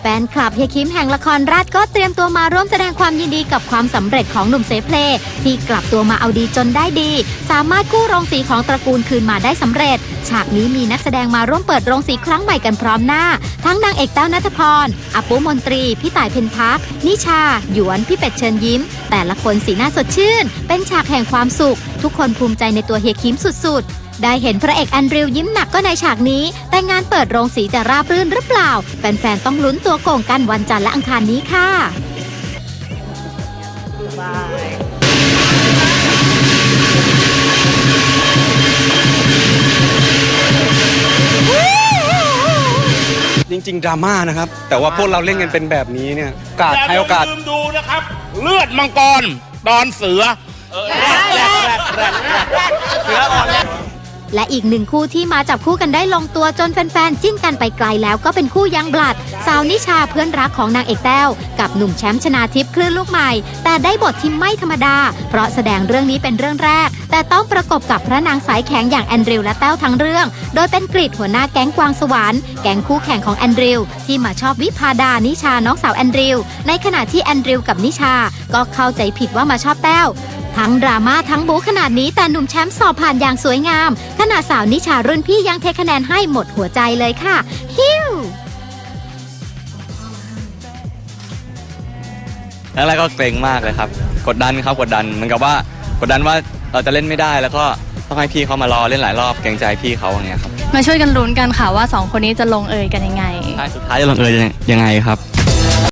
แฟนคลับเฮียคิมแห่งละครราชก็เตรียมตัวมาร่วมแสดงความยินดีกับความสำเร็จของหนุ่มเซฟเพลย์ที่กลับตัวมาเอาดีจนได้ดี สามารถกู้โรงสีของตระกูลคืนมาได้สำเร็จ ฉากนี้มีนักแสดงมาร่วมเปิดโรงสีครั้งใหม่กันพร้อมหน้า ทั้งนางเอกแต้วนัทพรอปุมนตรี พี่ต่ายเพนพักนิชา หยวน พี่เป็ดเชิญยิ้ม แต่ละคนสีหน้าสดชื่น เป็นฉากแห่งความสุขทุกคนภูมิใจในตัวเฮียคิมสุดๆ ได้เห็นพระเอกแอนดริวยิ้มหนักก็ในฉากนี้ แต่งานเปิดโรงสีจะราบรื่นหรือเปล่า แฟนๆ ต้องลุ้นตัวโก่งกันวันจันทร์และอังคารนี้ค่ะจริงๆดราม่านะครับ แต่ว่าพวกเราเล่นกันเป็นแบบนี้เนี่ยโอกาสให้โอกาสย่ลืมดูนะครับ เลือดมังกรตอนเสือ และอีกหนึ่งคู่ที่มาจับคู่กันได้ลงตัวจนแฟนๆ จิ้นกันไปไกลแล้วก็เป็นคู่ยังบลัด สาวนิชาเพื่อนรักของนางเอกแต้ว กับหนุ่มแชมป์ชนาทิพย์คลื่นลูกใหม่ แต่ได้บทที่ไม่ธรรมดา เพราะแสดงเรื่องนี้เป็นเรื่องแรก แต่ต้องประกบกับพระนางสายแข็งอย่างแอนดริวและแต้วทั้งเรื่อง โดยเป็นกรีดหัวหน้าแก๊งกวางสวรรค์แก๊งคู่แข่งของแอนดริวที่มาชอบวิพาดานิชาน้องสาวแอนดริวในขณะที่แอนดริวกับนิชาก็เข้าใจผิดว่ามาชอบแต้ว ทั้งดราม่าทั้งบู๊ขนาดนี้แต่หนุ่มแชมป์สอบผ่านอย่างสวยงาม ขณะสาวนิชารุ่นพี่ยังเทคะแนนให้หมดหัวใจเลยค่ะ ฮิวแรกๆก็เกรงมากเลยครับ กดดันครับกดดันเหมือนกับว่ากดดันว่าเราจะเล่นไม่ได้แล้วก็ต้องให้พี่เขามารอเล่นหลายรอบเกรงใจพี่เขาอย่างเงี้ยครับมาช่วยกันลุ้นกันค่ะว่าสองคนนี้จะลงเอยกันยังไงท้ายสุดท้ายจะลงเอยยังยังไงครับ